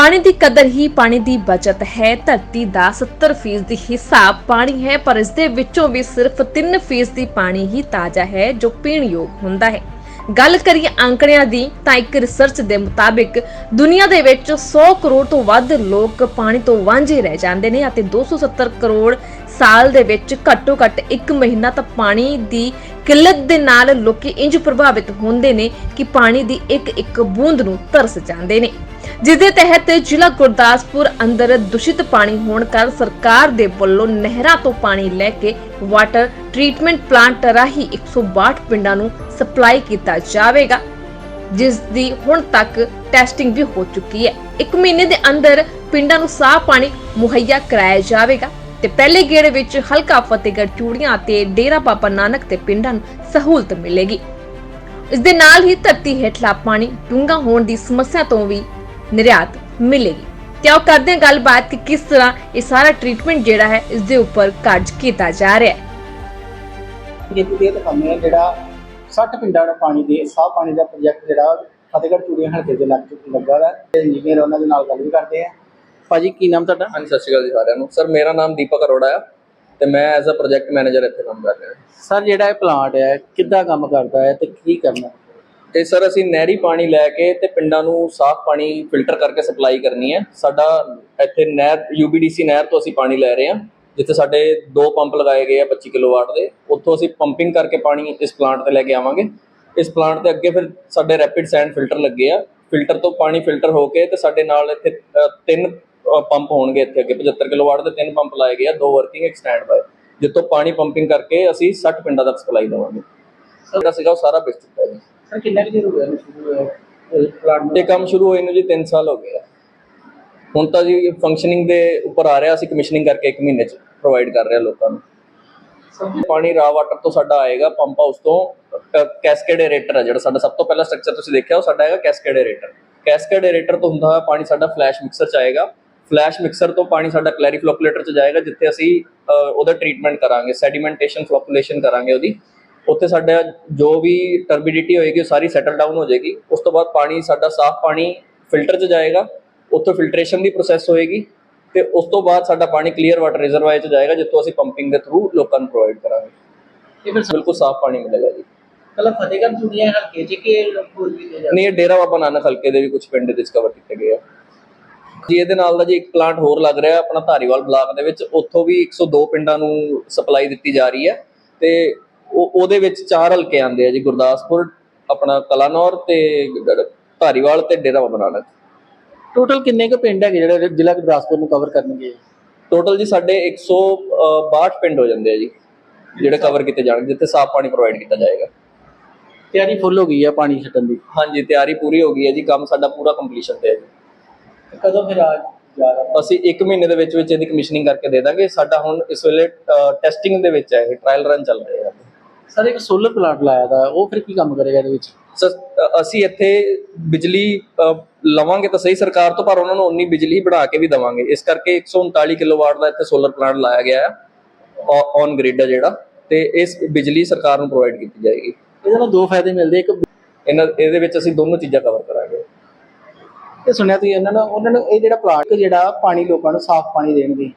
ਪਾਣੀ ਦੀ ਕਦਰ ਹੀ ਪਾਣੀ ਦੀ ਬਚਤ ਹੈ। ਧਰਤੀ ਦਾ 70% ਦੀ ਹਿੱਸਾ ਪਾਣੀ ਹੈ, ਪਰ ਇਸ ਦੇ ਵਿੱਚੋਂ ਵੀ ਸਿਰਫ 3% ਦੀ ਪਾਣੀ ਹੀ ਤਾਜ਼ਾ ਹੈ, ਜੋ ਪੀਣ ਯੋਗ ਹੁੰਦਾ ਹੈ। ਗੱਲ ਕਰੀਏ ਅੰਕੜਿਆਂ ਦੀ, ਤਾਂ ਇੱਕ ਰਿਸਰਚ ਦੇ ਮੁਤਾਬਿਕ ਦੁਨੀਆ ਦੇ ਵਿੱਚ 100 ਕਰੋੜ ਤੋਂ ਵੱਧ ਲੋਕ ਪਾਣੀ ਤੋਂ ਵਾਂਝੇ ਰਹਿ ਜਾਂਦੇ ਨੇ ਅਤੇ 270 ਕਰੋੜ ਸਾਲ ਦੇ ਵਿੱਚ ਘੱਟੋ ਘੱਟ 1 ਮਹੀਨਾ ਤਾਂ ਪਾਣੀ ਦੀ ਕਿੱਲਤ ਦੇ ਨਾਲ ਲੋਕੀ ਇੰਜ ਪ੍ਰਭਾਵਿਤ ਹੁੰਦੇ ਨੇ ਕਿ ਪਾਣੀ ਦੀ ਇੱਕ ਇੱਕ ਬੂੰਦ ਨੂੰ ਤਰਸ ਜਾਂਦੇ ਨੇ। ਜਿਸ ਦੇ ਤਹਿਤ ਜ਼ਿਲ੍ਹਾ ਗੁਰਦਾਸਪੁਰ ਅੰਦਰ ਦੂਸ਼ਿਤ ਪਾਣੀ ਹੋਣ ਕਾਰਨ ਸਰਕਾਰ ਦੇ ਵੱਲੋਂ ਨਹਿਰਾਂ ਤੋਂ ਪਾਣੀ ਲੈ ਕੇ ਵਾਟਰ ਟ੍ਰੀਟਮੈਂਟ ਪਲਾਂਟ ਰਾਹੀਂ 162 ਪਿੰਡਾਂ ਨੂੰ ਸਪਲਾਈ ਕੀਤਾ ਜਾਵੇਗਾ, ਜਿਸ ਦੀ ਹੁਣ ਤੱਕ ਟੈਸਟਿੰਗ ਵੀ ਹੋ ਚੁੱਕੀ ਹੈ। ਇੱਕ ਮਹੀਨੇ ਦੇ ਅੰਦਰ ਪਿੰਡਾਂ ਨੂੰ ਸਾਫ਼ ਪਾਣੀ ਮੁਹੱਈਆ ਕਰਾਇਆ ਜਾਵੇਗਾ। ਤੇ ਪਹਿਲੇ ਗੇੜ ਵਿੱਚ ਹਲਕਾ ਫਤਿਹਗੜ੍ਹ ਚੂੜੀਆਂ ਅਤੇ ਡੇਰਾ ਬਾਬਾ ਨਾਨਕ ਤੇ ਪਿੰਡਾਂ ਨੂੰ ਸਹੂਲਤ ਮਿਲੇਗੀ। ਇਸ ਦੇ ਨਾਲ ਹੀ ਧਰਤੀ ਹੇਠਲਾ ਪਾਣੀ ਡੂੰਘਾ ਹੋਣ ਦੀ ਸਮੱਸਿਆ ਤੋਂ ਵੀ ਨਿਰਯਾਤ ਮਿਲੇਗੀ। ਤੇ ਆਓ ਕਰਦੇ ਹਾਂ ਗੱਲਬਾਤ ਕਿ ਕਿਸ ਤਰ੍ਹਾਂ ਇਹ ਸਾਰਾ ਟ੍ਰੀਟਮੈਂਟ ਜਿਹੜਾ ਹੈ ਇਸ ਦੇ ਉੱਪਰ ਕਾਰਜ ਕੀਤਾ ਜਾ ਰਿਹਾ ਹੈ। ਕੀਤੀ ਦੇ ਦਿਖਾਉਂਦੇ ਆ ਜਿਹੜਾ 60 ਪਿੰਡਾਂ ਨੂੰ ਪਾਣੀ ਦੇ ਸਾਫ਼ ਪਾਣੀ ਦਾ ਪ੍ਰੋਜੈਕਟ ਜਿਹੜਾ ਫਤਿਹਗੜ੍ਹ ਚੂੜੀਆਂ ਹਲਕੇ ਦੇ ਲੱਗ ਚੁੱਕ ਲੱਗਾ ਦਾ ਇੰਜੀਨੀਅਰ ਉਹਨਾਂ ਦੇ ਨਾਲ ਗੱਲ ਵੀ ਕਰਦੇ ਆ। ਭਾਜੀ ਕੀ ਨਾਮ ਤੁਹਾਡਾ? ਹਾਂਜੀ ਸਤਿ ਸ਼੍ਰੀ ਅਕਾਲ ਜੀ ਸਾਰਿਆਂ ਨੂੰ। ਸਰ ਮੇਰਾ ਨਾਮ ਦੀਪਕ ਅਰੋੜਾ ਆ ਤੇ ਮੈਂ ਐਜ਼ ਅ ਪ੍ਰੋਜੈਕਟ ਮੈਨੇਜਰ ਇੱਥੇ ਕੰਮ ਕਰ ਰਿਹਾ ਸਰ ਜਿਹੜਾ ਇਹ ਪਲਾਂਟ ਹੈ ਕਿੱਦਾਂ ਕੰਮ ਕਰਦਾ ਹੈ ਤੇ ਕੀ ਕਰਨਾ ਤੇ ਸਰ ਅਸੀਂ ਨਹਿਰੀ ਪਾਣੀ ਲੈ ਕੇ ਤੇ ਪਿੰਡਾਂ ਨੂੰ ਸਾਫ਼ ਪਾਣੀ ਫਿਲਟਰ ਕਰਕੇ ਸਪਲਾਈ ਕਰਨੀ ਹੈ। ਸਾਡਾ ਇੱਥੇ ਨਹਿਰ ਯੂਬੀਡੀਸੀ ਨਹਿਰ ਤੋਂ ਅਸੀਂ ਪਾਣੀ ਲੈ ਰਹੇ ਹਾਂ ਜਿੱਥੇ ਸਾਡੇ ਦੋ ਪੰਪ ਲਗਾਏ ਗਏ ਆ 25 ਕਿਲੋਵਾਟ ਦੇ। ਉੱਥੋਂ ਅਸੀਂ ਪੰਪਿੰਗ ਕਰਕੇ ਪਾਣੀ ਇਸ ਪਲਾਂਟ ਤੇ ਲੈ ਕੇ ਆਵਾਂਗੇ। ਇਸ ਪਲਾਂਟ ਤੇ ਅੱਗੇ ਫਿਰ ਸਾਡੇ ਰੈਪਿਡ ਸੈਂਡ ਫਿਲਟਰ ਲੱਗੇ ਆ। ਫਿਲਟਰ ਤੋਂ ਪਾਣੀ ਫਿਲਟਰ ਹੋ ਕੇ ਤੇ ਸਾਡੇ ਨਾਲ ਇੱਥੇ ਤਿੰਨ ਪੰਪ ਹੋਣਗੇ ਇੱਥੇ ਅੱਗੇ। 75 ਕਿਲੋਵਾਟ ਦੇ ਤਿੰਨ ਪੰਪ ਲਾਏ ਗਏ ਆ ਦੋ ਵਰਕਿੰਗ ਇੱਕ ਸਟੈਂਡ ਬਾਈ ਜਿੱਥੋਂ ਪਾਣੀ ਪੰਪਿੰਗ ਕਰਕੇ ਅਸੀਂ 60 ਪਿੰਡਾਂ ਤੱਕ ਸਪਲਾਈ ਦੇਵਾਂਗੇ। ਜਿਹੜਾ ਸੀਗਾ ਉਹ ਸਾਰਾ ਵਿਕ ਚੁੱਕਾ ਜੀ। ਸਰ ਕਿੰਨਾ ਕੁ ਚਿਰ ਹੋ ਇਹ ਕੰਮ ਸ਼ੁਰੂ ਹੋਏ ਨੂੰ ਜੀ 3 ਸਾਲ ਹੋ ਗਏ ਆ। ਹੁਣ ਤਾਂ ਜੀ ਫੰਕਸ਼ਨਿੰਗ ਦੇ ਉੱਪਰ ਆ ਰਿਹਾ ਅਸੀਂ ਕਮਿਸ਼ਨਿੰਗ ਕਰਕੇ 1 ਮਹੀਨੇ ਚ ਪ੍ਰੋਵਾਈਡ ਕਰ ਰਹੇ ਲੋਕਾਂ ਨੂੰ। ਪਾਣੀ ਰਾ ਵਾਟਰ ਤੋਂ ਸਾਡਾ ਆਏਗਾ ਪੰਪ ਹਾਊਸ ਤੋਂ ਕੈਸਕੇਡ ਏਰੇਟਰ ਹੈ ਜਿਹੜਾ ਸਾਡਾ। ਸਭ ਤੋਂ ਪਹਿਲਾ ਸਟਰਕਚਰ ਤੁਸੀਂ ਦੇਖਿਆ ਉਹ ਸਾਡਾ ਹੈਗਾ ਕੈਸਕੇਡ ਏਰੇਟਰ ਕੈਸਕੇਡ ਏਰੇਟਰ ਤੋਂ ਹੁੰਦਾ ਹੋਇਆ ਪਾਣੀ ਸਾਡਾ ਫਲੈਸ਼ ਮਿਕਸਰ ਚ ਆਏਗਾ। ਫਲੈਸ਼ ਮਿਕਸਰ ਤੋਂ ਪਾਣੀ ਸਾਡਾ ਕਲੈਰੀਫਲੋਕੂਲੇਟਰ ਚ ਜਾਏਗਾ ਜਿੱਥੇ ਅਸੀਂ ਉਹਦਾ ਟ੍ਰੀਟਮੈਂਟ ਕਰਾਂਗੇ ਸੈਡੀਮੈਂਟੇਸ਼ਨ ਫਲੋਕੂਲੇਸ਼ਨ ਕਰਾਂਗੇ ਉਹਦੀ। ਉੱਥੇ ਸਾਡਾ ਜੋ ਵੀ ਟਰਬਿਡਿਟੀ ਹੋਏਗੀ ਉਹ ਸਾਰੀ ਸੈਟਲ ਡਾਊਨ ਹੋ ਜਾਏਗੀ। ਉਸ ਤੋਂ ਬਾਅਦ ਪਾਣੀ ਸਾਡਾ ਸਾਫ਼ ਪਾਣੀ ਫਿਲਟਰ 'ਚ ਜਾਏਗਾ ਉੱਥੋਂ ਫਿਲਟਰੇਸ਼ਨ ਦੀ ਪ੍ਰੋਸੈਸ ਹੋਏਗੀ ਤੇ ਉਸ ਤੋਂ ਬਾਅਦ ਸਾਡਾ ਪਾਣੀ ਕਲੀਅਰ ਵਾਟਰ ਰਿਜ਼ਰਵਾਇਰ 'ਚ ਜਾਏਗਾ ਜਿੱਥੋਂ ਅਸੀਂ ਪੰਪਿੰਗ ਦੇ ਥਰੂ ਲੋਕਾਂ ਨੂੰ ਪ੍ਰੋਵਾਈਡ ਕਰਾਂਗੇ। ਇਹ ਫਿਰ ਬਿਲਕੁਲ ਸਾਫ਼ ਪਾਣੀ ਮਿਲੇਗਾ ਜੀ। ਕੱਲਾ ਫਤਿਹਗੜ੍ਹ ਚੂੜੀਆਂ ਹਲਕੇ ਚ ਕਿ ਹੋਰ ਵੀ ਨਹੀਂ ਇਹ ਡੇਰਾ ਬਾਬਾ ਨਾਨਕ ਹਲਕੇ ਦੇ ਵੀ ਕੁਝ ਪਿੰਡ ਦੇ ਵਿੱਚ ਕਵਰ ਕੀਤੇ ਗਏ ਆ। ਜੀ ਇਹਦੇ ਨਾਲ ਦਾ ਜੀ ਇੱਕ ਪਲਾਂਟ ਹੋਰ ਲੱਗ ਰਿਹਾ ਆਪਣਾ ਧਾਰੀਵਾਲ ਬਲਾਕ ਦੇ ਵਿੱਚ ਉੱਥੋਂ ਵੀ 102 ਪਿੰਡਾਂ ਨੂੰ ਸਪਲਾਈ ਦਿੱਤੀ ਜਾ ਰਹੀ ਹੈ ਤੇ ਉਹ ਉਹਦੇ ਵਿੱਚ ਚਾਰ ਹਲਕੇ ਆਉਂਦੇ ਆ ਜੀ ਗੁਰਦਾਸਪੁਰ ਆਪਣਾ ਕਲਾਨੌਰ ਤੇ ਧਾਰੀਵਾਲ ਤੇ ਡੇਰਾ ਬਾਬਾ ਨਾਨਕ। ਟੋਟਲ ਕਿੰਨੇ ਕੁ ਪਿੰਡ ਹੈਗੇ ਜਿਹੜੇ ਜ਼ਿਲ੍ਹਾ ਗੁਰਦਾਸਪੁਰ ਨੂੰ ਕਵਰ ਕਰਨਗੇ? ਟੋਟਲ ਜੀ ਸਾਡੇ 162 ਪਿੰਡ ਹੋ ਜਾਂਦੇ ਆ ਜੀ ਜਿਹੜੇ ਕਵਰ ਕੀਤੇ ਜਾਣਗੇ ਜਿੱਥੇ ਸਾਫ਼ ਪਾਣੀ ਪ੍ਰੋਵਾਈਡ ਕੀਤਾ ਜਾਏਗਾ। ਤਿਆਰੀ ਫੁੱਲ ਹੋ ਗਈ ਹੈ ਪਾਣੀ ਛੱਡਣ ਦੀ? ਹਾਂਜੀ ਤਿਆਰੀ ਪੂਰੀ ਹੋ ਗਈ ਹੈ ਜੀ ਕੰਮ ਸਾਡਾ ਪੂਰਾ ਕੰਪਲੀਸ਼ਨ ਤੇ ਹੈ ਜੀ। ਕਦੋਂ ਫਿਰ ਆ ਜਾ ਰਿਹਾ ਅਸੀਂ 1 ਮਹੀਨੇ ਦੇ ਵਿੱਚ ਵਿੱਚ ਇਹਦੀ ਕਮਿਸ਼ਨਿੰਗ ਕਰਕੇ ਦੇ ਦਾਂਗੇ। ਸਾਡਾ ਹੁਣ ਇਸ ਵੇਲੇ ਟੈਸਟਿੰਗ ਦੇ ਵਿੱਚ ਹੈ ਇਹ ਟ੍ਰਾਇਲ ਰਨ ਚੱਲ ਰਿਹਾ ਹੈ। ਸਰ ਇੱਕ ਸੋਲਰ ਪਲਾਂਟ ਲਾਇਆ ਦਾ ਉਹ ਫਿਰ ਕੀ ਕੰਮ ਕਰੇਗਾ ਇਹਦੇ ਵਿੱਚ? ਸਰ ਅਸੀਂ ਇੱਥੇ ਬਿਜਲੀ ਲਵਾਂਗੇ ਤਾਂ ਸਹੀ ਸਰਕਾਰ ਤੋਂ ਪਰ ਉਹਨਾਂ ਨੂੰ ਉਨੀ ਬਿਜਲੀ ਬਣਾ ਕੇ ਵੀ ਦਵਾਂਗੇ। ਇਸ ਕਰਕੇ 139 ਕਿਲੋਵਾਟ ਦਾ ਇੱਥੇ ਸੋਲਰ ਪਲਾਂਟ ਲਾਇਆ ਗਿਆ ਹੈ ਔਨ ਗ੍ਰਿਡ ਹੈ ਜਿਹੜਾ ਤੇ ਇਸ ਬਿਜਲੀ ਸਰਕਾਰ ਨੂੰ ਪ੍ਰੋਵਾਈਡ ਕੀਤੀ ਜਾਏਗੀ। ਇਹਦੇ ਨਾਲ ਦੋ ਫਾਇਦੇ ਮਿਲਦੇ ਇੱਕ ਇਹਨਾਂ ਇਹਦੇ ਵਿੱਚ ਅਸੀਂ ਦੋਨੋਂ ਚੀਜ਼ਾਂ ਕਵਰ ਕਰਾਂਗੇ। ਇਹ ਸੁਣਿਆ ਤੁਸੀਂ ਇਹਨਾਂ ਨੂੰ, ਉਹਨਾਂ ਨੂੰ ਇਹ ਜਿਹੜਾ ਪਲਾਂਟ ਜਿਹੜਾ ਪਾਣੀ ਲੋਕਾਂ ਨੂੰ ਸਾਫ਼ ਪਾਣੀ ਦੇਣਗੇ।